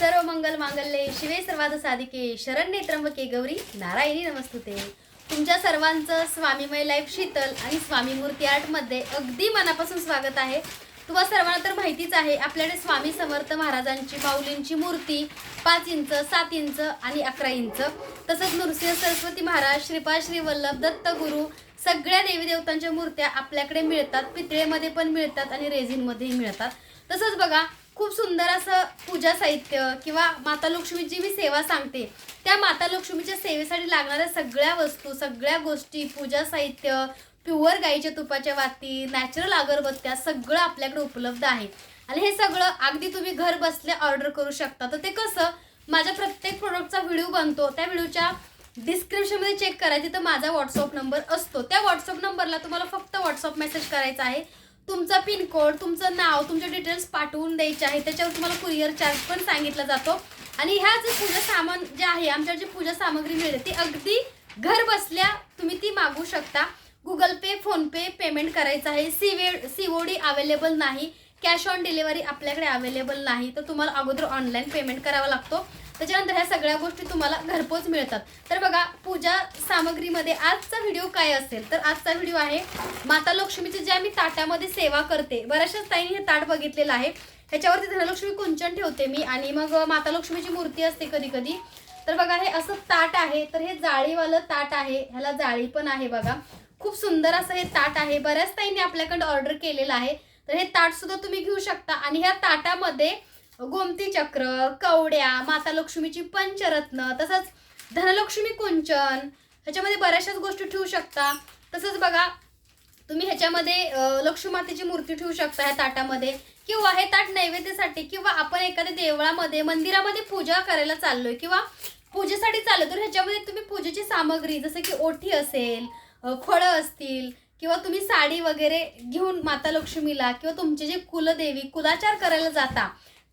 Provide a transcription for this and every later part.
सर्व मंगल मांगल्ये. शिवे सर्वाद साधिके. शरण्ये त्र्यंबके गौरी. नारायणी नमस्तुते. तुमच्या सर्वांचं स्वामीमय लाईफ शीतल आणि स्वामी मूर्ती आर्टमध्ये अगदी मनापासून स्वागत आहे. तुम्हा सर्वांना तर माहितीच आहे आपल्याकडे स्वामी समर्थ महाराजांची माऊलींची मूर्ती पाच इंच सात इंच आणि अकरा इंच. तसंच नृसिंह सरस्वती महाराज श्रीपाद श्रीवल्लभ वल्लभ सगळ्या देवी देवतांच्या मूर्त्या आपल्याकडे मिळतात. पितळेमध्ये पण मिळतात आणि रेझिनमध्येही मिळतात. तसंच बघा खूप सुंदर असं पूजा साहित्य किंवा माता लक्ष्मीची मी सेवा सांगते त्या माता लक्ष्मीच्या सेवेसाठी लागणाऱ्या सगळ्या वस्तू सगळ्या गोष्टी पूजा साहित्य प्युअर गाईच्या तुपाच्या वाती नॅचरल अगरबत्त्या सगळं आपल्याकडे उपलब्ध आहे. आणि हे सगळं अगदी तुम्ही घर बसल्या ऑर्डर करू शकता. तर ते कसं माझ्या प्रत्येक प्रोडक्टचा व्हिडिओ बनतो त्या व्हिडिओच्या डिस्क्रिप्शनमध्ये चेक करायचे तर माझा व्हॉट्सअप नंबर असतो. त्या व्हॉट्सअप नंबरला तुम्हाला फक्त व्हॉट्सअप मेसेज करायचा आहे. तुमचा पिनकोड तुमचं नाव तुमचे डिटेल्स पाठवून द्यायचे आहे. त्याच्यावर तुम्हाला कुरिअर चार्ज पण सांगितला जातो. आणि ह्या जे पूजा सामान जे आहे आमच्याकडे जी पूजा सामग्री मिळते ती अगदी घर बसल्या तुम्ही ती मागू शकता. गुगल पे फोनपे पेमेंट करायचं आहे. सी वे सी ओ डी अवेलेबल नाही. कॅश ऑन डिलिव्हरी आपल्याकडे अवेलेबल नाही. तर तुम्हाला अगोदर ऑनलाईन पेमेंट करावा लागतो. त्याच्यानंतर ह्या सगळ्या गोष्टी तुम्हाला घरपोच मिळतात. तर बघा पूजा सामग्रीमध्ये आजचा व्हिडिओ काय असेल? तर आजचा व्हिडिओ आहे माता लक्ष्मीची जे आम्ही ताटामध्ये सेवा करते बऱ्याचशाच ताईंनी हे ताट बघितलेलं आहे. ह्याच्यावरती धनलक्ष्मी कुंचन ठेवते मी आणि मग माता लक्ष्मीची मूर्ती असते कधी कधी तर बघा हे असं ताट आहे तर हे जाळीवालं ताट आहे ह्याला जाळी पण आहे बघा. खूप सुंदर असं हे ताट आहे बऱ्याच ताईंनी आपल्याकडे ऑर्डर केलेलं आहे. तर हे ताट सुद्धा तुम्ही घेऊ शकता आणि ह्या ताटामध्ये गोमती चक्र कवड्या माता लक्ष्मीची पंचरत्न तसंच धनलक्ष्मी कुंचन ह्याच्यामध्ये बऱ्याचशाच गोष्टी ठेवू शकता. तसंच बघा तुम्ही ह्याच्यामध्ये लक्ष्मीमातेची मूर्ती ठेवू शकता ह्या ताटामध्ये किंवा हे ताट नैवेद्यासाठी किंवा आपण एखाद्या देवळामध्ये मंदिरामध्ये पूजा करायला चाललोय किंवा पूजेसाठी चाललो तर ह्याच्यामध्ये तुम्ही पूजेची सामग्री जसं की ओठी असेल खोळं फळं असतील किंवा तुम्ही साडी वगैरे घेऊन माता लक्ष्मीला किंवा तुमचे जे कुलदेवी कुलाचार करायला जाता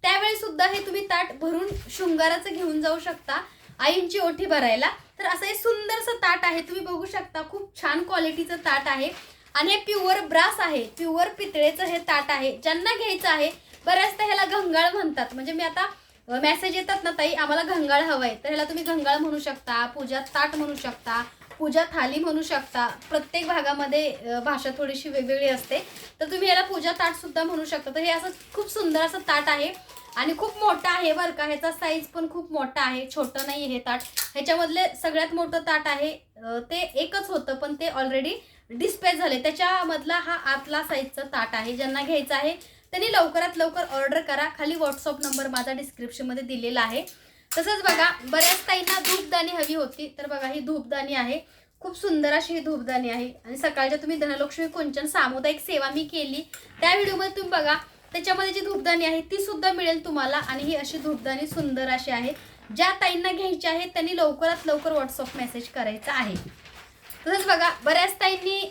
त्यावेळी सुद्धा हे तुम्ही ताट भरून शृंगाराचं घेऊन जाऊ शकता आईंची ओठी भरायला. तर असं हे सुंदरसं ताट आहे तुम्ही बघू शकता खूप छान क्वालिटीचं ताट आहे. आणि हे प्युअर ब्रास आहे प्युअर पितळेचं हे ताट आहे. ज्यांना घ्यायचं आहे बऱ्याचदा ह्याला घंगाळ म्हणतात. म्हणजे मी आता मेसेज येतात ना ताई आम्हाला घंगाळ हवंय. तर ह्याला तुम्ही घंगाळ म्हणू शकता पूजा ताट म्हणू शकता पूजा थाली म्हणू शकता. प्रत्येक भागामध्ये भाषा थोडीशी वेगवेगळी असते. तर तुम्ही याला पूजा ताट सुद्धा म्हणू शकता. तर हे असं खूप सुंदर असं ताट आहे. आणि खूप मोठा आहे बरं का ह्याचा साईज पण खूप मोठा आहे छोटं नाही हे ताट. ह्याच्यामधले सगळ्यात मोठं ताट आहे ते एकच होतं पण ते ऑलरेडी डिस्पॅच झाले. त्याच्यामधला हा आतला साईजचा ताट आहे ज्यांना घ्यायचा आहे त्यांनी लवकरात लवकर ऑर्डर करा. खाली व्हॉट्सअप नंबर माझा डिस्क्रिप्शनमध्ये दिलेला आहे. तसंच बघा बऱ्याच ताईंना धूपदाणी हवी होती तर बघा ही धूपदाणी आहे. खूप सुंदर अशी ही धूपदाणी आहे. आणि सकाळच्या तुम्ही धनलक्ष्मी कुंचन सामुदायिक सेवा मी केली. त्या व्हिडिओमध्ये तुम्ही बघा त्याच्यामध्ये जी धूपदाणी आहे ती सुद्धा मिळेल तुम्हाला. आणि ही अशी धूपदाणी सुंदर अशी आहे. ज्या ताईंना घ्यायची आहे त्यांनी लवकरात लवकर व्हॉट्सअप मेसेज करायचा आहे. तसंच बघा बऱ्याच ताईंनी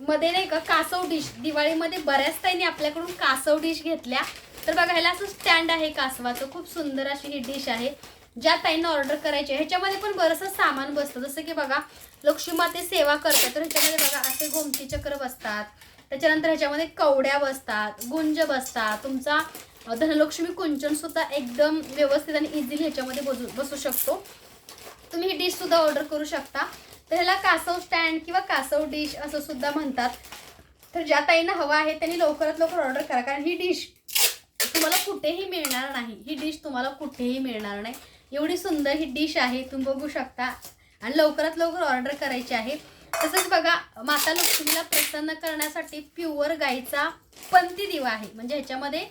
मध्ये नाही का कासव डिश दिवाळीमध्ये बऱ्याच ताईंनी आपल्याकडून कासव डिश घेतल्या. तर बघा ह्याला असं स्टँड आहे कासवाचं. खूप सुंदर अशी ही डिश आहे. ज्या ताईंना ऑर्डर करायची आहे ह्याच्यामध्ये पण बरंचसं सामान बसतं. जसं की बघा लक्ष्मी माते सेवा करतात. तर ह्याच्यामध्ये बघा असे गोमती चक्र बसतात. त्याच्यानंतर ह्याच्यामध्ये कवड्या बसतात गुंज बसतात तुमचा धनलक्ष्मी कुंचन सुद्धा एकदम व्यवस्थित आणि इझिली ह्याच्यामध्ये बसू बसू शकतो. तुम्ही ही डिश सुद्धा ऑर्डर करू शकता. तर ह्याला कासव स्टँड किंवा कासव डिश असं सुद्धा म्हणतात. तर ज्या ताईंना हवा आहे त्यांनी लवकरात लवकर ऑर्डर करा. कारण ही डिश तुम्हाला कुठेही मिळणार नाही. ही डिश तुम्हाला कुठेही मिळणार नाही. एवढी सुंदर ही डिश आहे तुम्ही बघू शकता. आणि लवकरात लवकर ऑर्डर करायची आहे. तसंच बघा माता लक्ष्मीला प्रसन्न करण्यासाठी प्युअर गाईचा पंती दिवा आहे. म्हणजे ह्याच्यामध्ये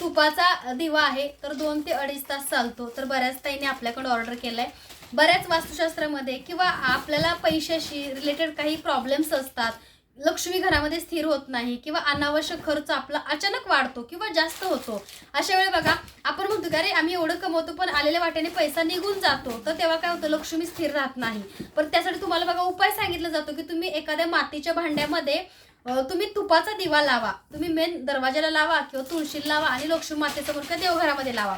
तुपाचा दिवा आहे तर दोन ते अडीच तास चालतो. तर बऱ्याच ताईने आपल्याकडे ऑर्डर केलाय. बऱ्याच वास्तुशास्त्रामध्ये किंवा आपल्याला पैशाशी रिलेटेड काही प्रॉब्लेम्स असतात लक्ष्मी घरामध्ये स्थिर होत नाही किंवा अनावश्यक खर्च आपला अचानक वाढतो किंवा जास्त होतो. अशा वेळी बघा आपण म्हणतो की अरे आम्ही एवढं कमवतो पण आलेल्या वाट्याने पैसा निघून जातो. तर तेव्हा काय होतं? लक्ष्मी स्थिर राहत नाही. पण त्यासाठी तुम्हाला बघा उपाय सांगितला जातो की तुम्ही एखाद्या मातीच्या भांड्यामध्ये तुम्ही तुपाचा दिवा लावा. तुम्ही मेन दरवाजाला लावा किंवा तुळशीला लावा आणि लक्ष्मी मातेसमोर किंवा देवघरामध्ये लावा.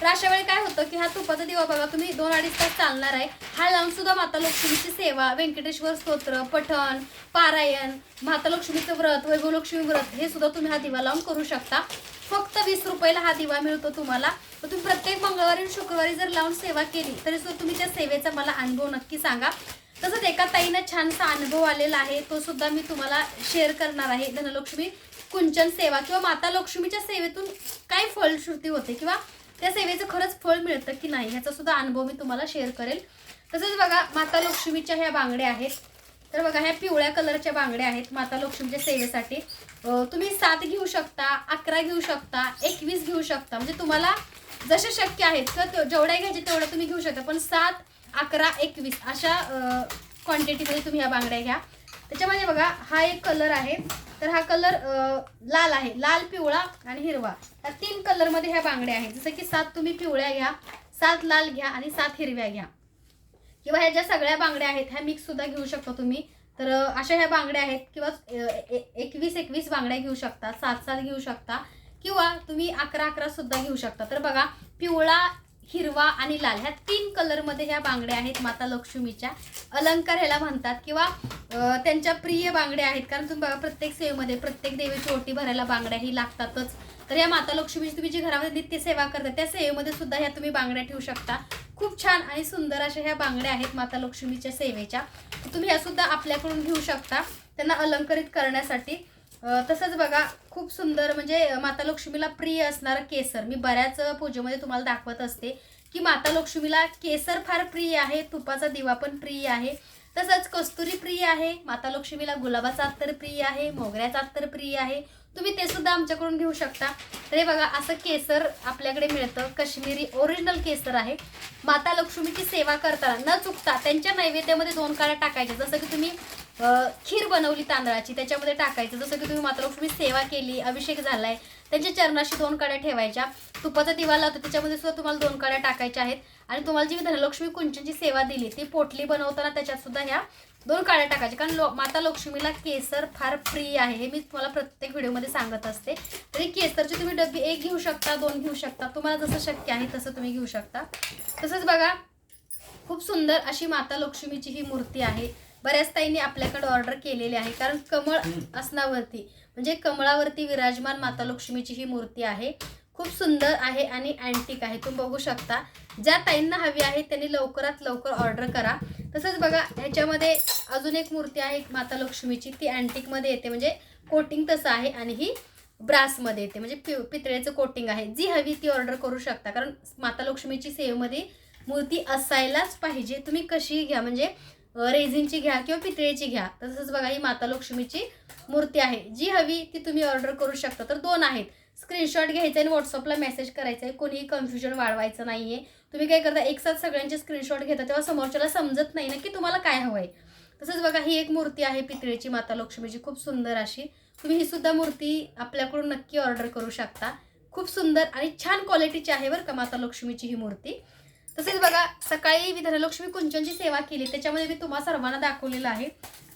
तर अशा वेळी काय होतं की हा तुपाचा दिवा बाबा तुम्ही दोन अडीच तास चालणार आहे. हा लावून सुद्धा माता लक्ष्मीची सेवा व्यंकटेश्वर स्तोत्र पठण पारायण माता लक्ष्मीचं व्रत वैभव लक्ष्मी व्रत हे सुद्धा तुम्ही हा दिवा लावून करू शकता. फक्त वीस रुपयाला हा दिवा मिळतो तुम्हाला. तर तुम्ही प्रत्येक मंगळवारी आणि शुक्रवारी जर लावून सेवा केली तरी सुद्धा तुम्ही त्या सेवेचा मला अनुभव नक्की सांगा. तसंच एका ताईनं छानसा अनुभव आलेला आहे. तो सुद्धा मी तुम्हाला शेअर करणार आहे. धनलक्ष्मी कुंचन सेवा किंवा माता लक्ष्मीच्या सेवेतून काय फलश्रुती होते किंवा त्या सेवेचं खरंच फळ मिळतं की नाही ह्याचा सुद्धा अनुभव मी तुम्हाला शेअर करेल. तसंच बघा माता लक्ष्मीच्या ह्या बांगड्या आहेत. तर बघा ह्या पिवळ्या कलरच्या बांगड्या आहेत माता लक्ष्मीच्या सेवेसाठी. तुम्ही सात घेऊ शकता अकरा घेऊ शकता एकवीस घेऊ शकता. म्हणजे तुम्हाला जसे शक्य आहेत किंवा जेवढ्या घ्यायचे तेवढ्या तुम्ही घेऊ शकता. पण सात अकरा एकवीस अशा क्वांटिटीमध्ये तुम्ही ह्या बांगड्या घ्या. त्याच्यामध्ये बघा हा एक कलर आहे. तर हा कलर लाल आहे. लाल पिवळा आणि हिरवा. या तीन कलरमध्ये ह्या बांगड्या आहेत. जसं की सात तुम्ही पिवळ्या घ्या सात लाल घ्या आणि सात हिरव्या घ्या. किंवा ह्या ज्या सगळ्या बांगड्या आहेत ह्या मिक्स सुद्धा घेऊ शकता तुम्ही. तर अशा ह्या बांगड्या आहेत किंवा ए- एकवीस एकवीस बांगड्या घेऊ शकता सात सात घेऊ शकता. किंवा तुम्ही अकरा अकरा सुद्धा घेऊ शकता. तर बघा पिवळा हिरवा आणि लाल. ह्या तीन कलरमध्ये ह्या बांगड्या आहेत माता लक्ष्मीच्या. अलंकार ह्याला म्हणतात किंवा त्यांच्या प्रिय बांगड्या आहेत. कारण तुम्ही बघा प्रत्येक सेवेमध्ये प्रत्येक देवीची ओटी भरायला बांगड्या ही लागतातच. तर या माता लक्ष्मीची तुम्ही जी घरामध्ये नित्य सेवा करता त्या सेवेमध्ये सुद्धा ह्या तुम्ही बांगड्या ठेवू शकता. खूप छान आणि सुंदर अशा ह्या बांगड्या आहेत माता लक्ष्मीच्या सेवेच्या. तुम्ही ह्या सुद्धा आपल्याकडून घेऊ शकता. त्यांना अलंकरित करण्यासाठी. तसंच बघा खूप सुंदर म्हणजे माता लक्ष्मीला प्रिय असणारं केसर. मी बऱ्याच पूजेमध्ये तुम्हाला दाखवत असते की माता लक्ष्मीला केसर फार प्रिय आहे तुपाचा दिवा पण प्रिय आहे. तसंच कस्तुरी प्रिय आहे माता लक्ष्मीला गुलाबाचा अत्तर प्रिय आहे मोगऱ्याचा अत्तर प्रिय आहे. तुम्ही ते सुद्धा आमच्याकडून घेऊ शकता. तर हे बघा असं केसर आपल्याकडे मिळतं. कश्मीरी ओरिजिनल केसर आहे. माता लक्ष्मीची सेवा करताना न चुकता त्यांच्या नैवेद्यामध्ये दोन काळ्या टाकायच्या. जसं की तुम्ही खीर बनवली तांदळाची त्याच्यामध्ये टाकायचं. जसं की तुम्ही मातृलक्ष्मी सेवा केली अभिषेक झालाय त्यांच्या चरणाशी दोन काड्या ठेवायच्या. तुपाचा दिवा लावतो त्याच्यामध्ये सुद्धा तुम्हाला दोन काड्या टाकायच्या आहेत. आणि तुम्हाला जी धनलक्ष्मी कुंचनची सेवा दिली ती पोटली बनवताना त्याच्यात सुद्धा ह्या दोन काड्या टाकायच्या. कारण लो माता लक्ष्मीला केसर फार प्रिय आहे हे मी तुम्हाला प्रत्येक व्हिडिओमध्ये सांगत असते. तरी केसरची तुम्ही डबी एक घेऊ शकता दोन घेऊ शकता. तुम्हाला जसं शक्य आहे तसं तुम्ही घेऊ शकता. तसंच बघा खूप सुंदर अशी माता लक्ष्मीची ही मूर्ती आहे. बऱ्याच ताईंनी आपल्याकडे ऑर्डर केलेली आहे. कारण कमळ असनावरती म्हणजे कमळावरती विराजमान माता लक्ष्मीची ही मूर्ती आहे. खूप सुंदर आहे आणि अँटिक आहे. तुम्ही बघू शकता. ज्या ताईंना हवी आहे त्यांनी लवकरात लवकर ऑर्डर करा. तसंच बघा ह्याच्यामध्ये अजून एक मूर्ती आहे माता लक्ष्मीची. ती अँटिकमध्ये येते. म्हणजे कोटिंग तसं आहे आणि ही ब्रासमध्ये येते. म्हणजे पि पितळेचं कोटिंग आहे. जी हवी ती ऑर्डर करू शकता. कारण माता लक्ष्मीची सेवेमध्ये मूर्ती असायलाच पाहिजे. तुम्ही कशीही घ्या. म्हणजे रेझिनची घ्या किंवा पितळेची घ्या. तसंच बघा ही माता लक्ष्मीची मूर्ती आहे. जी हवी ती तुम्ही ऑर्डर करू शकता. तर दोन आहेत. स्क्रीनशॉट घ्यायचा आणि व्हॉट्सअपला मेसेज करायचा आहे. कोणीही कन्फ्युजन वाढवायचं नाही आहे तुम्ही काय करता एक साथ सगळ्यांचे स्क्रीनशॉट घेता तेव्हा समोरच्याला समजत नाही ना की तुम्हाला काय हवं आहे तसंच बघा ही एक मूर्ती आहे पितळेची माता लक्ष्मीची. खूप सुंदर अशी. तुम्ही ही सुद्धा मूर्ती आपल्याकडून नक्की ऑर्डर करू शकता. खूप सुंदर आणि छान क्वालिटीची आहे बरं का माता लक्ष्मीची ही मूर्ती. तसेच बघा सकाळी मी धनलक्ष्मी कुंचनची सेवा केली. त्याच्यामध्ये मी तुम्हा सर्वांना दाखवलेलं आहे.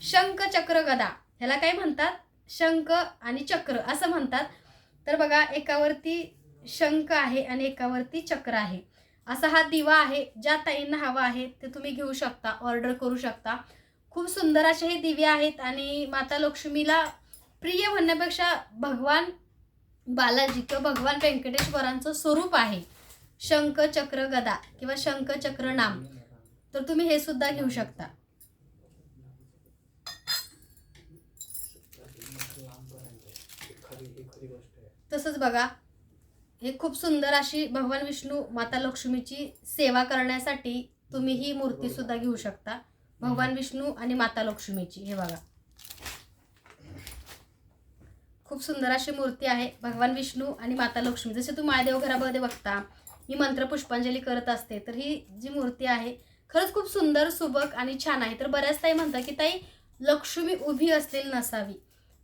शंख चक्र गदा. ह्याला काय म्हणतात? शंख आणि चक्र असं म्हणतात. तर बघा एकावरती शंख आहे आणि एकावरती चक्र आहे. असा हा दिवा आहे ज्या ताईंना हवा आहे ते तुम्ही घेऊ शकता ऑर्डर करू शकता. खूप सुंदर असे हे दिवे आहेत आणि माता लक्ष्मीला प्रिय म्हणण्यापेक्षा भगवान बालाजी किंवा भगवान व्यंकटेश्वरांचं स्वरूप आहे. शंख चक्र गदा किंवा शंख चक्र नाम तर तुम्ही हे सुद्धा घेऊ शकता. तसंच बघा हे खूप सुंदर अशी भगवान विष्णू माता लक्ष्मीची सेवा करण्यासाठी तुम्ही ही मूर्ती सुद्धा घेऊ शकता. भगवान विष्णू आणि माता लक्ष्मीची हे बघा. खूप सुंदर अशी मूर्ती आहे. भगवान विष्णू आणि माता लक्ष्मी. जसे तू महादेव घरामध्ये बघता मी मंत्र पुष्पांजली करत असते. तर ही जी मूर्ती आहे खरंच खूप सुंदर सुबक आणि छान आहे. तर बऱ्याच ताई म्हणतात की ताई लक्ष्मी उभी असेल नसावी.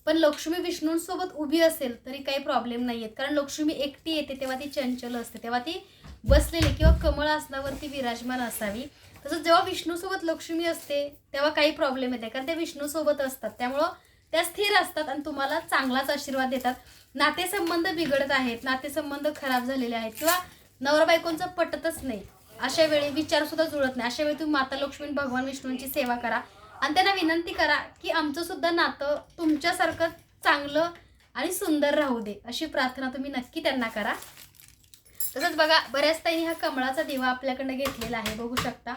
पण लक्ष्मी विष्णूंसोबत उभी असेल तरी काही प्रॉब्लेम नाही आहेत कारण लक्ष्मी एकटी येते तेव्हा ती चंचल असते. तेव्हा ती बसलेली किंवा कमळ आसनावरती विराजमान असावी. तसंच जेव्हा विष्णूसोबत लक्ष्मी असते तेव्हा काही प्रॉब्लेम येते कारण ते विष्णूसोबत असतात. त्यामुळं त्या स्थिर असतात आणि तुम्हाला चांगलाच आशीर्वाद देतात. नातेसंबंध बिघडत आहेत. नातेसंबंध खराब झालेले आहेत. किंवा नवरा बायकोंचं पटतच नाही. अशा वेळी विचार सुद्धा जुळत नाही. अशा वेळी तुम्ही माता लक्ष्मी भगवान विष्णूंची सेवा करा. आणि त्यांना विनंती करा की आमचं सुद्धा नातं तुमच्यासारखं चांगलं आणि सुंदर राहू दे. अशी प्रार्थना तुम्ही नक्की त्यांना करा. तसंच बघा बऱ्याच ताईने हा कमळाचा दिवा आपल्याकडनं घेतलेला आहे. बघू शकता.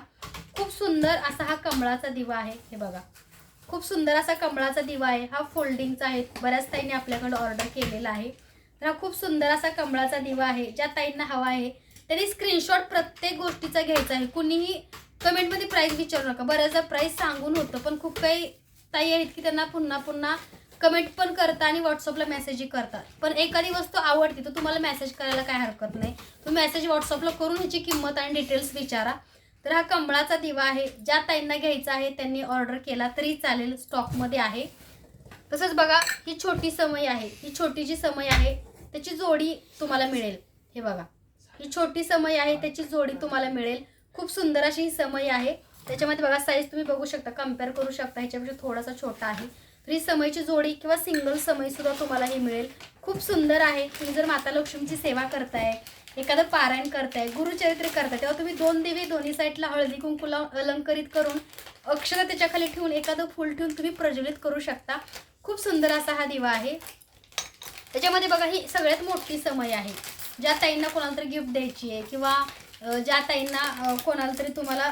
खूप सुंदर असा हा कमळाचा दिवा आहे. हे बघा. खूप सुंदर असा कमळाचा दिवा आहे. हा फोल्डिंगचा आहे. बऱ्याच ताईने आपल्याकडं ऑर्डर केलेला आहे. हा खूप सुंदर असा कमळाचा दिवा आहे ज्या ताईंना हवा आहे त्यांनी स्क्रीनशॉट प्रत्येक गोष्टीचा घ्यायचा आहे. कुणीही कमेंटमध्ये प्राईस विचारू नका. बऱ्याचदा प्राईस सांगून होतं पण खूप काही ताई आहेत की त्यांना पुन्हा पुन्हा कमेंट पण करतात आणि व्हॉट्सअपला मेसेजही करतात. पण एखादी वस्तू आवडते तर तुम्हाला मेसेज करायला काय हरकत नाही. तुम्ही मेसेज व्हॉट्सअपला करून ह्याची किंमत आणि डिटेल्स विचारा. तर हा कमळाचा दिवा आहे ज्या ताईंना घ्यायचा आहे त्यांनी ऑर्डर केला तरी चालेल स्टॉकमध्ये आहे. तसंच बघा ही छोटी समय आहे. ही छोटी जी समय आहे. त्याची जोडी तुम्हाला मिळेल. हे बघा. ही छोटी समय आहे त्याची जोडी तुम्हाला मिळेल. खूप सुंदर अशी ही समय आहे. त्याच्यामध्ये बघा साईज तुम्ही बघू शकता कंपेअर करू शकता. ह्याच्यापेक्षा थोडासा छोटा आहे. तर ही समयची जोडी किंवा सिंगल समय सुद्धा तुम्हाला ही मिळेल. खूप सुंदर आहे. तुम्ही जर माता लक्ष्मीची सेवा करताय एखादं पारायण करताय गुरुचरित्र करताय तेव्हा तुम्ही दोन देवी दोन्ही साईडला हळदी कुंकुला अलंकरित करून अक्षर त्याच्याखाली ठेवून एखादं फूल ठेवून तुम्ही प्रज्वलित करू शकता. खूप सुंदर असा हा दिवा आहे. त्याच्यामध्ये बघा ही सगळ्यात मोठी समय आहे. ज्या ताईंना कोणाला तरी गिफ्ट द्यायची आहे किंवा ज्या ताईंना कोणाला तरी तुम्हाला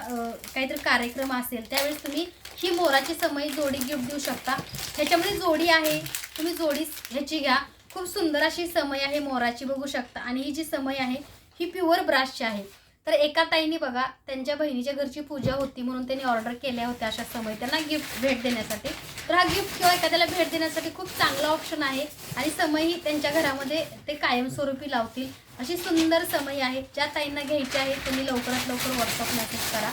काहीतरी कार्यक्रम असेल त्यावेळेस तुम्ही ही मोराची समय जोडी गिफ्ट देऊ शकता. ह्याच्यामध्ये जोडी आहे. तुम्ही जोडी ह्याची घ्या. खूप सुंदर अशी समय आहे मोराची बघू शकता. आणि ही जी समय आहे ही प्युअर ब्राशची आहे. तर एका ताईने बघा त्यांच्या बहिणीच्या घरची पूजा होती म्हणून त्यांनी ऑर्डर केल्या होत्या अशा समय त्यांना गिफ्ट भेट देण्यासाठी. तर हा गिफ्ट किंवा एखाद्याला भेट देण्यासाठी खूप चांगला ऑप्शन आहे आणि समयही त्यांच्या घरामध्ये ते कायमस्वरूपी लावतील. अशी सुंदर समय आहे ज्या ताईंना घ्यायची आहे त्यांनी लवकरात लवकर व्हॉट्सअप मेसेज करा.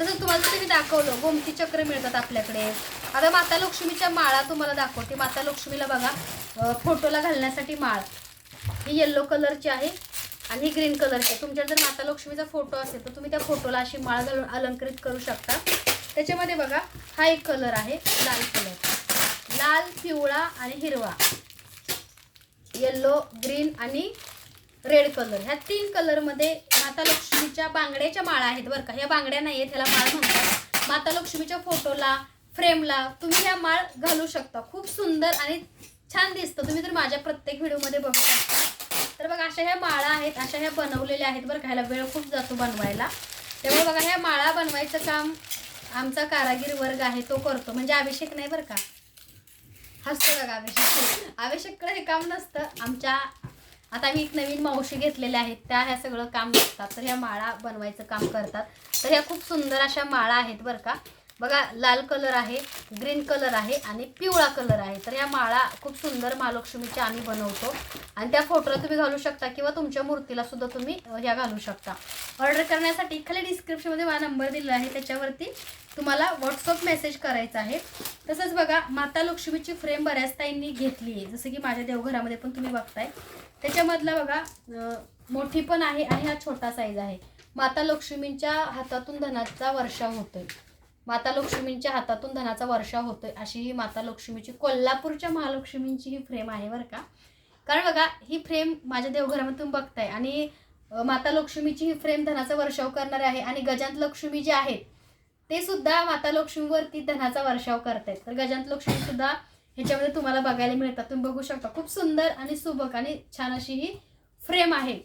तसंच तुम्हाला जसं मी दाखवलं गोमती चक्र मिळतात आपल्याकडे. आता माता लक्ष्मीच्या माळा तुम्हाला दाखवते. माता लक्ष्मीला बघा फोटोला घालण्यासाठी माळ. ही येल्लो कलरची आहे. आणि ही ग्रीन कलरची तुमच्या जर माता लक्ष्मीचा फोटो असेल तर तुम्ही त्या फोटोला अशी माळ घालून अलंकृत करू शकता. त्याच्यामध्ये बघा हा एक कलर आहे लाल कलर लाल पिवळा आणि हिरवा. येल्लो ग्रीन आणि रेड कलर ह्या तीन कलरमध्ये माता लक्ष्मीच्या बांगड्याच्या माळा आहेत बरं का. ह्या बांगड्या नाही आहेत ह्याला माळ म्हणतात. माता लक्ष्मीच्या फोटोला फ्रेमला तुम्ही ह्या माळ घालू शकता. खूप सुंदर आणि छान दिसतं. तुम्ही तर माझ्या प्रत्येक व्हिडिओमध्ये बघू शकता. तर बघा अशा ह्या माळा आहेत अशा ह्या बनवलेल्या आहेत बरं का. वेळ खूप जातो बनवायला. त्यामुळे बघा ह्या माळा बनवायचं काम आमचा कारागीर वर्ग आहे तो करतो. म्हणजे अभिषेक नाही बरं का? हसतो बघा अभिषेक. अभिषेककडे हे काम नसतं. आमच्या आता आम्ही एक नवीन मावशी घेतलेल्या आहेत त्या ह्या सगळं काम नसतात तर ह्या माळा बनवायचं काम करतात. तर ह्या खूप सुंदर अशा माळा आहेत बरं का. बघा लाल कलर आहे ग्रीन कलर आहे आणि पिवळा कलर आहे. तर या माळा खूप सुंदर महालक्ष्मीच्या आम्ही बनवतो. आणि त्या फोटोला तुम्ही घालू शकता किंवा तुमच्या मूर्तीला सुद्धा तुम्ही ह्या घालू शकता. ऑर्डर करण्यासाठी खाली डिस्क्रिप्शनमध्ये माझा नंबर दिलेला आहे. त्याच्यावरती तुम्हाला व्हॉट्सअप मेसेज करायचा आहे. तसंच बघा माता लक्ष्मीची फ्रेम बऱ्याच ताईंनी घेतली आहे. जसं की माझ्या देवघरामध्ये पण तुम्ही बघताय. त्याच्यामधला बघा मोठी पण आहे आणि हा छोटा साईज आहे. माता लक्ष्मींच्या हातातून धनाचा वर्षा होतोय. माता लक्ष्मींच्या हातातून धनाचा वर्षाव होतोय. अशी ही माता लक्ष्मीची कोल्हापूरच्या महालक्ष्मींची ही फ्रेम आहे बरं का. कारण बघा ही फ्रेम माझ्या देवघरामधून बघताय. आणि माता लक्ष्मीची ही फ्रेम धनाचा वर्षाव करणारे आहे. आणि गजांत लक्ष्मी जे आहेत ते सुद्धा माता लक्ष्मीवरती धनाचा वर्षाव करतायत. तर गजांत लक्ष्मी सुद्धा ह्याच्यामध्ये तुम्हाला बघायला मिळतात. तुम्ही बघू शकता. खूप सुंदर आणि सुबक आणि छान अशी ही फ्रेम आहे.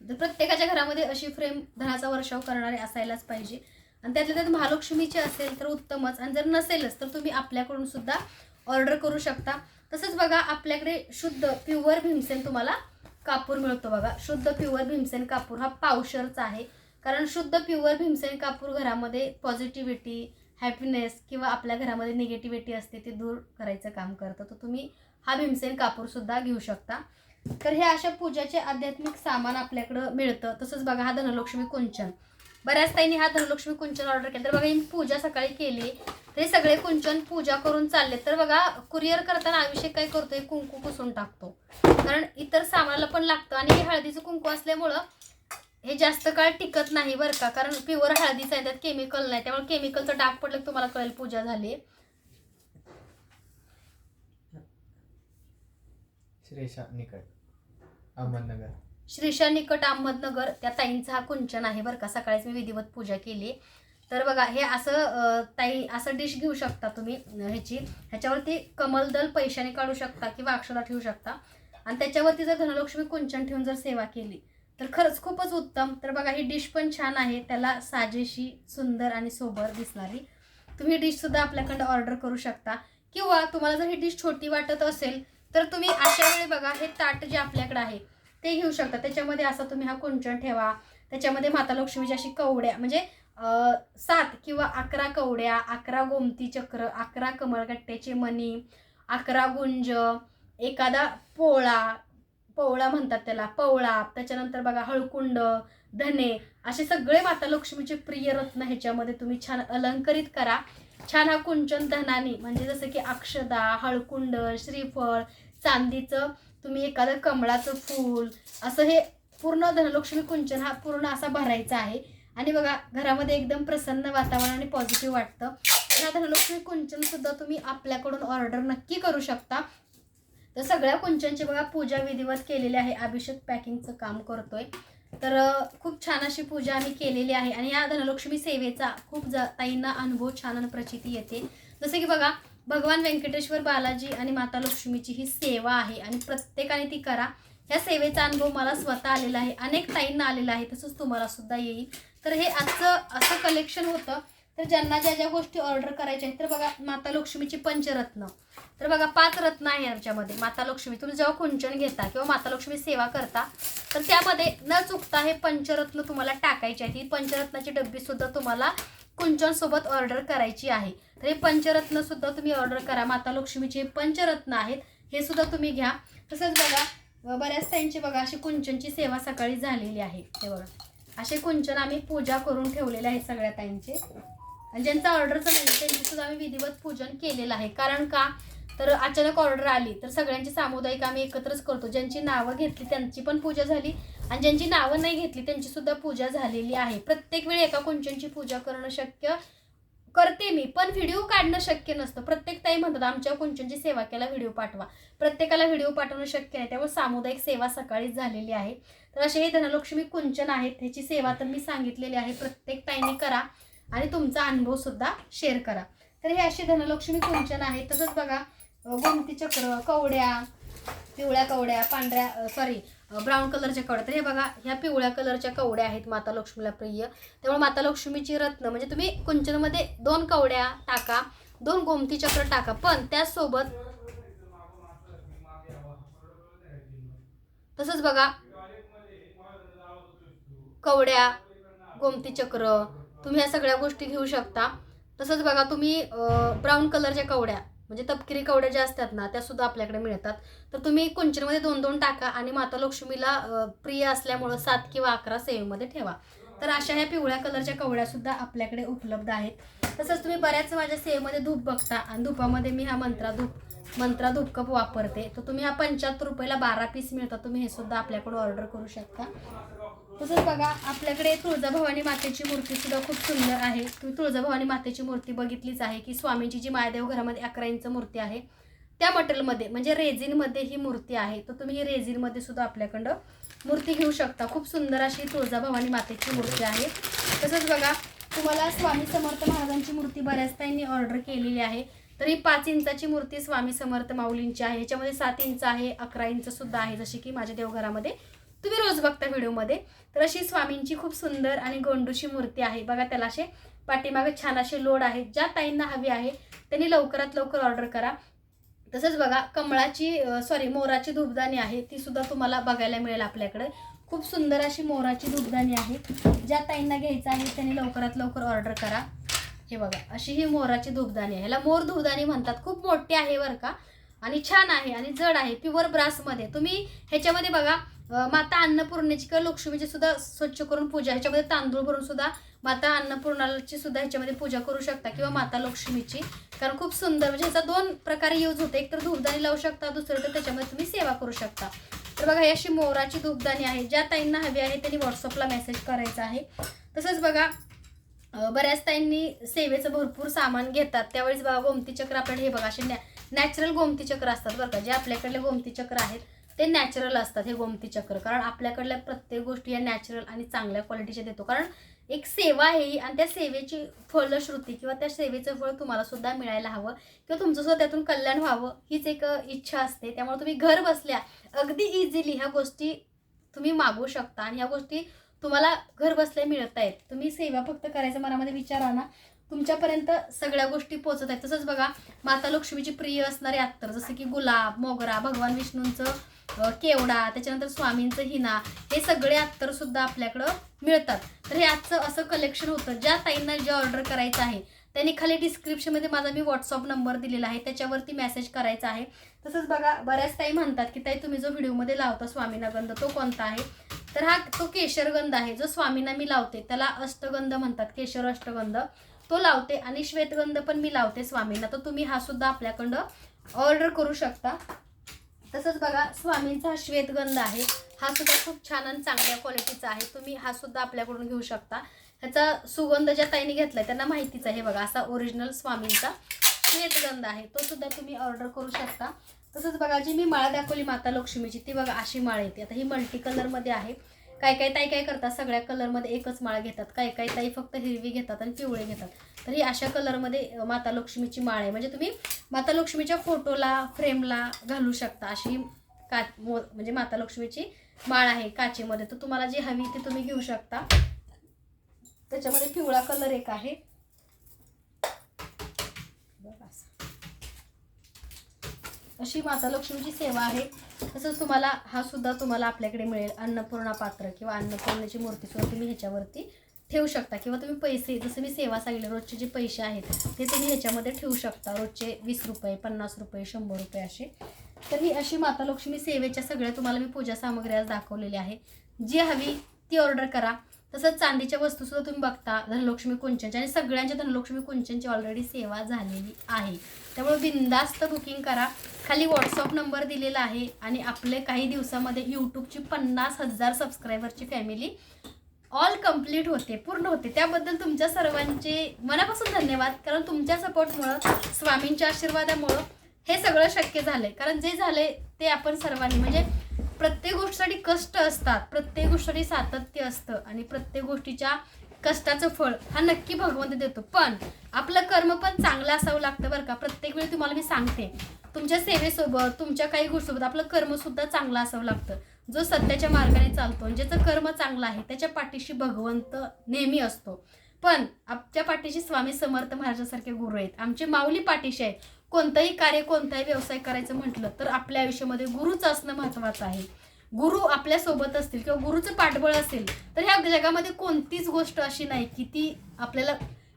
तर प्रत्येकाच्या घरामध्ये अशी फ्रेम धनाचा वर्षाव करणारे असायलाच पाहिजे. आणि त्यातल्या त्यात महालक्ष्मीची असेल तर उत्तमच. आणि जर नसेलच तर तुम्ही आपल्याकडून सुद्धा ऑर्डर करू शकता. तसंच बघा आपल्याकडे शुद्ध प्युअर भीमसेन तुम्हाला कापूर मिळतो बघा. शुद्ध प्युअर भीमसेन कापूर हा पावशरचा आहे. कारण शुद्ध प्युअर भीमसेन कापूर घरामध्ये पॉझिटिव्हिटी हॅपीनेस किंवा आपल्या घरामध्ये निगेटिव्हिटी असते ते दूर करायचं काम करतं. तर तुम्ही हा भीमसेन कापूरसुद्धा घेऊ शकता. तर हे अशा पूजाचे आध्यात्मिक सामान आपल्याकडं मिळतं. तसंच बघा हा धनलक्ष्मी कुंचन. बऱ्याच ताईंनी हा धनलक्ष्मी कुंचन ऑर्डर केला. तर बघा ही पूजा सकाळी केली. तरी सगळे कुंचन पूजा करून चालले. तर बघा कुरिअर करताना अभिषेक काय करतोय? कुंकू पुसून टाकतो. कारण इतर सामानाला पण लागतं. आणि हे हळदीचं कुंकू असल्यामुळं हे जास्त काळ टिकत नाही बरं का. कारण प्युअर हळदीचं आहे त्यात केमिकल नाही. त्यामुळे केमिकलचं डाग पडलं की तुम्हाला कळेल पूजा झाली. श्रेषा निकट अहमदनगर. श्रीशा निकट अहमदनगर त्या ताईंचा हा कुंचन आहे बरं का. सकाळीच मी विधिवत पूजा केली. तर बघा हे असं ताई असं डिश घेऊ शकता तुम्ही ह्याची. ह्याच्यावरती कमलदल पैशाने काढू शकता किंवा अक्षरा ठेवू शकता. आणि त्याच्यावरती जर धनलक्ष्मी कुंचन ठेवून जर सेवा केली तर खरंच खूपच उत्तम. तर बघा ही डिश पण छान आहे. त्याला साजेशी सुंदर आणि सोबर दिसणारी. तुम्ही डिशसुद्धा आपल्याकडं ऑर्डर करू शकता. किंवा तुम्हाला जर ही डिश छोटी वाटत असेल तर तुम्ही अशा वेळी बघा हे ताट जे आपल्याकडं आहे ते घेऊ शकता. त्याच्यामध्ये असा तुम्ही हा कुंचन ठेवा. त्याच्यामध्ये माता लक्ष्मीची अशी कवड्या म्हणजे सात किंवा अकरा कवड्या अकरा गोमती चक्र अकरा कमळगट्ट्याचे मणी अकरा गुंज एखादा पोळा पोवळा म्हणतात त्याला पवळा. त्याच्यानंतर बघा हळकुंड धने असे सगळे माता लक्ष्मीचे प्रिय रत्न ह्याच्यामध्ये तुम्ही छान अलंकरित करा. छान हा कुंचन धनानी म्हणजे जसं की अक्षदा हळकुंड श्रीफळ चांदीचं तुम्ही एखादं कमळाचं फूल असं हे पूर्ण धनलक्ष्मी कुंचन हा पूर्ण असा भरायचा आहे. आणि बघा घरामध्ये एकदम प्रसन्न वातावरण आणि पॉझिटिव्ह वाटतं. तर हा धनलक्ष्मी कुंचन सुद्धा तुम्ही आपल्याकडून ऑर्डर नक्की करू शकता. तर सगळ्या कुंचनची बघा पूजा विधिवत केलेली आहे. अभिषेक पॅकिंगचं काम करतोय. तर खूप छान अशी पूजा आम्ही केलेली आहे. आणि या धनलक्ष्मी सेवेचा खूप ज ताईंना अनुभव छान आणि प्रचिती येते. जसं की बघा भगवान व्यंकटेश्वर बालाजी आणि माता लक्ष्मीची ही सेवा आहे आणि प्रत्येकाने ती करा. ह्या सेवेचा अनुभव मला स्वतः आलेला आहे. अनेक ताईंना आलेला आहे. तसंच तुम्हाला सुद्धा येईल. तर हे आजचं असं कलेक्शन होतं. तर ज्यांना ज्या ज्या गोष्टी ऑर्डर करायच्या आहेत तर बघा माता लक्ष्मीची पंचरत्न. तर बघा पाच रत्न आहे याच्यामध्ये. माता लक्ष्मी तुम्ही जेव्हा कुंचन घेता किंवा माता लक्ष्मी सेवा करता तर त्यामध्ये न चुकता हे पंचरत्न तुम्हाला टाकायचे आहेत. ही पंचरत्नाची डब्बी सुद्धा तुम्हाला कुंचनसोबत ऑर्डर करायची आहे. तर हे पंचरत्न सुद्धा तुम्ही ऑर्डर करा. माता लक्ष्मीचे पंचरत्न आहेत. हे सुद्धा तुम्ही घ्या. तसंच बघा बऱ्याच त्यांची बघा अशी कुंचनची सेवा सकाळी झालेली आहे. हे बघा. असे कुंचन आम्ही पूजा करून ठेवलेले आहेत सगळ्या ताईंचे. आणि ज्यांचं ऑर्डरचं नाही त्यांची सुद्धा आम्ही विधिवत पूजन केलेलं आहे. कारण का? तर अचानक ऑर्डर आली. तर सगळ्यांची सामुदायिक आम्ही एकत्रच करतो. ज्यांची नावं घेतली त्यांची पण पूजा झाली. आणि ज्यांची नावं नाही घेतली त्यांची सुद्धा पूजा झालेली आहे. प्रत्येक वेळी एका कुंचनची पूजा करणं शक्य करते मी पण व्हिडिओ काढणं शक्य नसतं. प्रत्येक ताई म्हणतात आमच्या कुंचनची सेवा केला व्हिडिओ पाठवा. प्रत्येकाला व्हिडिओ पाठवणं शक्य नाही. त्यामुळे सामुदायिक सेवा सकाळीच झालेली आहे. तर असे हे धनलक्ष्मी कुंचन आहेत. ह्याची सेवा तर मी सांगितलेली आहे. प्रत्येक ताईने करा आणि तुमचा अनुभव सुद्धा शेअर करा. तर हे असे धनलक्ष्मी कुंचन आहे तसंच बघा गोमती चक्र कवड्या पिवळ्या कवड्या पांढऱ्या सॉरी ब्राऊन कलरच्या कवड्या. तर हे बघा ह्या पिवळ्या कलरच्या कवड्या आहेत माता लक्ष्मीला प्रिय. त्यामुळे माता लक्ष्मीची रत्न म्हणजे तुम्ही कुंचनमध्ये दोन कवड्या टाका दोन गोमती चक्र टाका पण त्याचसोबत तसंच बघा कवड्या गोमती चक्र तुम्ही ह्या सगळ्या गोष्टी घेऊ शकता. तसंच बघा तुम्ही ब्राऊन कलरच्या कवड्या म्हणजे तपकिरी कवड्या ज्या असतात ना त्या सुद्धा आपल्याकडे मिळतात. तर तुम्ही कुंचनमध्ये दोन दोन टाका आणि माता लक्ष्मीला प्रिय असल्यामुळं सात किंवा अकरा सेवेमध्ये ठेवा. तर अशा ह्या पिवळ्या कलरच्या कवड्या सुद्धा आपल्याकडे उपलब्ध आहेत. तसंच तुम्ही बऱ्याच माझ्या सेवेमध्ये धूप बघता आणि धुपामध्ये मी हा मंत्रा धूप मंत्रा धूप कप वापरते. तर तुम्ही हा पंच्याहत्तर रुपयाला बारा पीस मिळतात. तुम्ही हे सुद्धा आपल्याकडून ऑर्डर करू शकता. तसंच बघा आपल्याकडे तुळजाभवानी मातेची मूर्ती सुद्धा खूप सुंदर आहे. तुम्ही तुळजाभवानी मातेची मूर्ती बघितलीच आहे की स्वामीची जी मायादेव घरामध्ये अकरा इंच मूर्ती आहे त्या मटेरियलमध्ये म्हणजे रेझिनमध्ये ही मूर्ती आहे. तर तुम्ही ही रेझिनमध्ये सुद्धा आपल्याकडं मूर्ती घेऊ शकता. खूप सुंदर अशी तुळजाभवानी मातेची मूर्ती आहे. तसंच बघा तुम्हाला स्वामी समर्थ महाराजांची मूर्ती बऱ्याच ताईंनी ऑर्डर केलेली आहे. तर ही पाच इंचाची मूर्ती स्वामी समर्थ माऊलींची आहे. ह्याच्यामध्ये सात इंच आहे अकरा इंच सुद्धा आहे. जशी की माझ्या देवघरामध्ये तुम्ही रोज बघता व्हिडिओमध्ये. तर अशी स्वामींची खूप सुंदर आणि गोंडूची मूर्ती आहे. बघा त्याला असे पाठीमागे छान असे लोड आहेत. ज्या ताईंना हवी आहे त्यांनी लवकरात लवकर ऑर्डर करा. तसंच बघा कमळाची सॉरी मोराची धूपदाणी आहे. ती सुद्धा तुम्हाला बघायला मिळेल आपल्याकडे. खूप सुंदर अशी मोराची धूपदाणी आहे. ज्या ताईंना घ्यायचं आहे त्यांनी लवकरात लवकर ऑर्डर करा. हे बघा अशी ही मोराची धूपदाणी आहे. ह्याला मोर धूपदाणी म्हणतात. खूप मोठी आहे बरं का. आणि छान आहे आणि जड आहे. प्युअर ब्रासमध्ये. तुम्ही ह्याच्यामध्ये बघा माता अन्नपूर्णेची किंवा लक्ष्मीची सुद्धा स्वच्छ करून पूजा ह्याच्यामध्ये तांदूळ भरून सुद्धा माता अन्नपूर्णाची सुद्धा ह्याच्यामध्ये पूजा करू शकता किंवा माता लक्ष्मीची. कारण खूप सुंदर म्हणजे ह्याचा दोन प्रकारे यूज होते. एक तर धूपदाणी लावू शकता दुसरं तर त्याच्यामध्ये तुम्ही सेवा करू शकता. तर बघा ही अशी मोराची धूपदाणी आहे ज्या ताईंना हवी आहे त्यांनी व्हॉट्सअपला मेसेज करायचा आहे. तसंच बघा बऱ्याच ताईंनी सेवेचं भरपूर सामान घेतात. त्यावेळेस बघा गोमती चक्र आपल्याला हे बघा असे नॅ नॅचरल गोमती चक्र असतात बरं का जे आपल्याकडले गोमती चक्र आहेत. ते नॅचरल असतात हे गोमती चक्र. कारण आपल्याकडल्या प्रत्येक गोष्टी या नॅचरल आणि चांगल्या क्वालिटीच्या देतो. कारण एक सेवा आहे ही आणि त्या सेवेची फलश्रुती किंवा त्या सेवेचं फळ तुम्हाला सुद्धा मिळायला हवं किंवा तुमचं सुद्धा त्यातून कल्याण व्हावं हीच एक इच्छा असते. त्यामुळे तुम्ही घर बसल्या अगदी इझिली ह्या गोष्टी तुम्ही मागू शकता आणि ह्या गोष्टी तुम्हाला घर बसल्या मिळत आहेत. तुम्ही सेवा फक्त करायचं मनामध्ये विचार आणा तुमच्यापर्यंत सगळ्या गोष्टी पोहोचत आहेत. तसंच बघा माता लक्ष्मीची प्रिय असणारे अत्तर जसं की गुलाब मोगरा भगवान विष्णूंचं केवडा त्याच्यानंतर स्वामींचं हिना हे सगळे अत्तर सुद्धा आपल्याकडं मिळतात. तर हे आजचं असं कलेक्शन होतं ज्या ताईंना जे ऑर्डर करायचं आहे त्यांनी खाली डिस्क्रिप्शनमध्ये माझा मी व्हॉट्सअप नंबर दिलेला आहे त्याच्यावरती मेसेज करायचा आहे. तसंच बघा बऱ्याच ताई म्हणतात की ताई तुम्ही जो व्हिडिओमध्ये लावता स्वामीना गंध तो कोणता आहे? तर हा तो केशरगंध आहे जो स्वामींना मी लावते त्याला अष्टगंध म्हणतात केशर अष्टगंध. तो लावते आणि श्वेतगंध पण मी लावते स्वामींना तर तुम्ही हा सुद्धा आपल्याकडं ऑर्डर करू शकता. तसंच बघा स्वामींचा हा श्वेतगंध आहे. हा सुद्धा खूप छान आणि चांगल्या क्वालिटीचा आहे. तुम्ही हा सुद्धा आपल्याकडून घेऊ शकता. ह्याचा सुगंध ज्या ताईने घेतलाय त्यांना माहितीच आहे बघा असा ओरिजिनल स्वामींचा श्वेतगंध आहे. तो सुद्धा तुम्ही ऑर्डर करू शकता. तसंच बघा जी मी माळा दाखवली माता लक्ष्मीची ती बघा अशी माळ येते. आता ही मल्टी कलरमध्ये आहे. काय काय ताई काय करतात? सगळ्या कलरमध्ये एकच माळ घेतात. काय काय ताई फक्त हिरवी घेतात आणि पिवळे घेतात. तर ही अशा कलरमध्ये माता लक्ष्मीची माळ आहे. म्हणजे तुम्ही माता लक्ष्मीच्या फोटोला फ्रेमला घालू शकता अशी का मो म्हणजे माता लक्ष्मीची माळ आहे काचेमध्ये. तर तुम्हाला जी हवी ती तुम्ही घेऊ शकता. त्याच्यामध्ये पिवळा कलर एक आहे बघा असं. अशी माता लक्ष्मीची सेवा आहे. तसंच तुम्हाला हा सुद्धा तुम्हाला आपल्याकडे मिळेल. अन्नपूर्णा पात्र किंवा अन्नपूर्णेची मूर्ती सुद्धा तुम्ही ह्याच्यावरती ठेवू शकता. किंवा तुम्ही पैसे जसं मी सेवा सांगितलं रोजचे जे पैसे आहेत ते तुम्ही ह्याच्यामध्ये ठेवू शकता. रोजचे वीस रुपये पन्नास रुपये शंभर रुपये असे. तर ही अशी माता लक्ष्मी सेवेच्या सगळ्या तुम्हाला मी पूजा सामग्री आज दाखवलेली आहे. जी हवी ती ऑर्डर करा. तसंच चांदीच्या वस्तू सुद्धा तुम्ही बघता धनलक्ष्मी कुंचनच्या आणि सगळ्यांच्या धनलक्ष्मी कुंचनची ऑलरेडी सेवा झालेली आहे. त्यामुळे बिंदास्त बुकिंग करा. खाली व्हॉट्सअप नंबर दिलेला आहे आणि आपले काही दिवसामध्ये यूट्यूबची पन्नास हजार सबस्क्रायबरची फॅमिली ऑल कंप्लीट होते पूर्ण होते. त्याबद्दल तुमच्या सर्वांचे मनापासून धन्यवाद. कारण तुमच्या सपोर्टमुळं स्वामींच्या आशीर्वादामुळं हे सगळं शक्य झालंय. कारण जे झाले ते आपण सर्वांनी म्हणजे प्रत्येक गोष्टीसाठी कष्ट असतात. प्रत्येक गोष्टीसाठी सातत्य असतं आणि प्रत्येक गोष्टीच्या कष्टाचं फळ हा नक्की भगवंत देतो. पण आपलं कर्म पण चांगलं असावं लागतं बरं का? प्रत्येक वेळी तुम्हाला मी सांगते. तुमच्या सेवेसोबत तुमच्या काही गोष्टीसोबत आपलं कर्मसुद्धा चांगलं असावं लागतं. जो सत्याच्या मार्गाने चालतो आणि ज्याचं कर्म चांगलं आहे त्याच्या पाठीशी भगवंत नेहमी असतो. पण आमच्या पाठीशी स्वामी समर्थ महाराजासारखे गुरु आहेत. आमचे माऊली पाठीशी आहेत. कोणतंही कार्य कोणताही व्यवसाय करायचं म्हटलं तर आपल्या आयुष्यामध्ये गुरुच असणं महत्त्वाचं आहे. गुरु आपल्यासोबत असतील किंवा गुरुचं पाठबळ असेल तर ह्या जगामध्ये कोणतीच गोष्ट अशी नाही की ती आपल्याला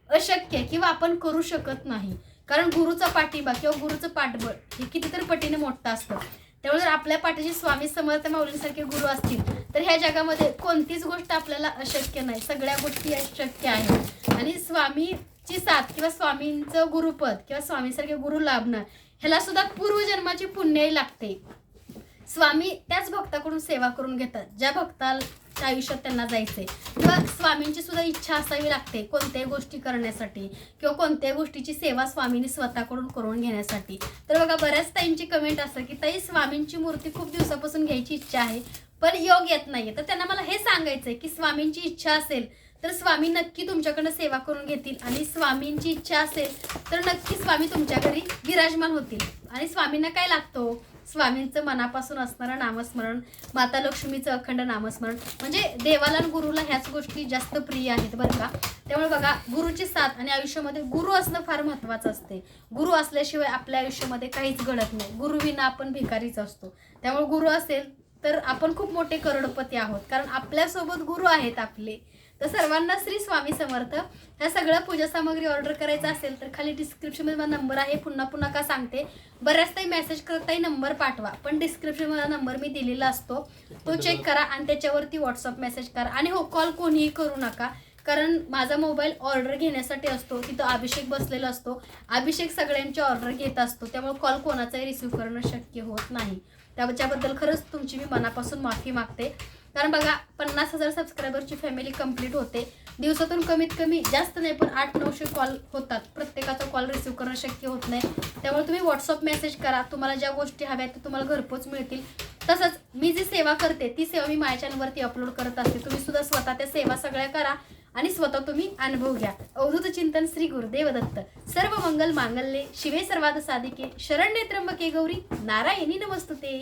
अशक्य आहे किंवा आपण करू शकत नाही. कारण गुरुचा पाठिंबा किंवा गुरुचं पाठबळ हे कितीतरी पटीने मोठं असतं. त्यामुळे जर आपल्या पाठीशी स्वामी समर्थ माऊलींसारखे गुरु असतील तर ह्या जगामध्ये कोणतीच गोष्ट आपल्याला अशक्य नाही. सगळ्या गोष्टी शक्य आहेत. आणि स्वामी स्वामीची साथ किंवा स्वामींचं गुरुपद किंवा स्वामीसारखे गुरु लाभणं ह्याला सुद्धा पूर्वजन्माची पुण्यही लागते. स्वामी त्याच भक्ताकडून सेवा करून घेतात ज्या भक्ताच्या आयुष्यात त्यांना जायचंय. किंवा स्वामींची सुद्धा इच्छा असावी लागते कोणत्याही गोष्टी करण्यासाठी किंवा कोणत्याही गोष्टीची सेवा स्वामींनी स्वतःकडून करून घेण्यासाठी. तर बघा बऱ्याच ताईंची कमेंट असतं की ताई स्वामींची मूर्ती खूप दिवसापासून घ्यायची इच्छा आहे पण योग येत नाहीये. तर त्यांना मला हे सांगायचंय की स्वामींची इच्छा असेल तर स्वामी नक्की तुमच्याकडनं सेवा करून घेतील. आणि स्वामींची इच्छा असेल तर नक्की स्वामी तुमच्या घरी विराजमान होतील. आणि स्वामींना काय लागतो? स्वामींचं मनापासून असणारं नामस्मरण माता लक्ष्मीचं अखंड नामस्मरण. म्हणजे देवाला आणि गुरुला ह्याच गोष्टी जास्त प्रिय आहेत बरं का? त्यामुळे बघा गुरुची साथ आणि आयुष्यामध्ये गुरु असणं फार महत्त्वाचं असते. गुरु असल्याशिवाय आपल्या आयुष्यामध्ये काहीच घडत नाही. गुरुविना आपण भिकारीच असतो. त्यामुळे गुरु असेल तर आपण खूप मोठे करोडपती आहोत. कारण आपल्यासोबत गुरु आहेत आपले. तर सर्वांना श्री स्वामी समर्थ. ह्या सगळ्या पूजा सामग्री ऑर्डर करायचं असेल तर खाली डिस्क्रिप्शनमध्ये माझा नंबर आहे. पुन्हा पुन्हा का सांगते. बऱ्याच मेसेज करताही नंबर पाठवा. पण डिस्क्रिप्शनमध्ये नंबर मी दिलेला असतो. तो चेक करा आणि त्याच्यावरती व्हॉट्सअप मेसेज करा. आणि हो कॉल कोणीही करू नका. कारण माझा मोबाईल ऑर्डर घेण्यासाठी असतो. तिथं अभिषेक बसलेला असतो. अभिषेक सगळ्यांची ऑर्डर घेत असतो. त्यामुळे कॉल कोणाचाही रिसिव्ह करणं शक्य होत नाही. त्याच्याबद्दल खरंच तुमची मी मनापासून माफी मागते. कारण बघा पन्नास हजार सबस्क्रायबरची फॅमिली कंप्लीट होते. दिवसातून कमीत कमी जास्त नाही पण आठ नऊशे कॉल होतात. प्रत्येकाचा कॉल रिसीव करणं शक्य होत नाही. त्यामुळे तुम्ही व्हॉट्सअप मेसेज करा. तुम्हाला ज्या गोष्टी हव्या आहेत त्या तुम्हाला घरपोच मिळतील. तसंच मी जी सेवा करते ती सेवा मी माझ्या चॅनलवरती अपलोड करत असते. तुम्ही सुद्धा स्वतः त्या सेवा सगळ्या करा आणि स्वतः तुम्ही अनुभव घ्या. अवधूत चिंतन श्री गुरुदेव दत्त सर्व मंगल मांगल्ये. शिवे सर्वाद साधिके. शरण त्र्यंबके गौरी. नारायणी नमस्तुते.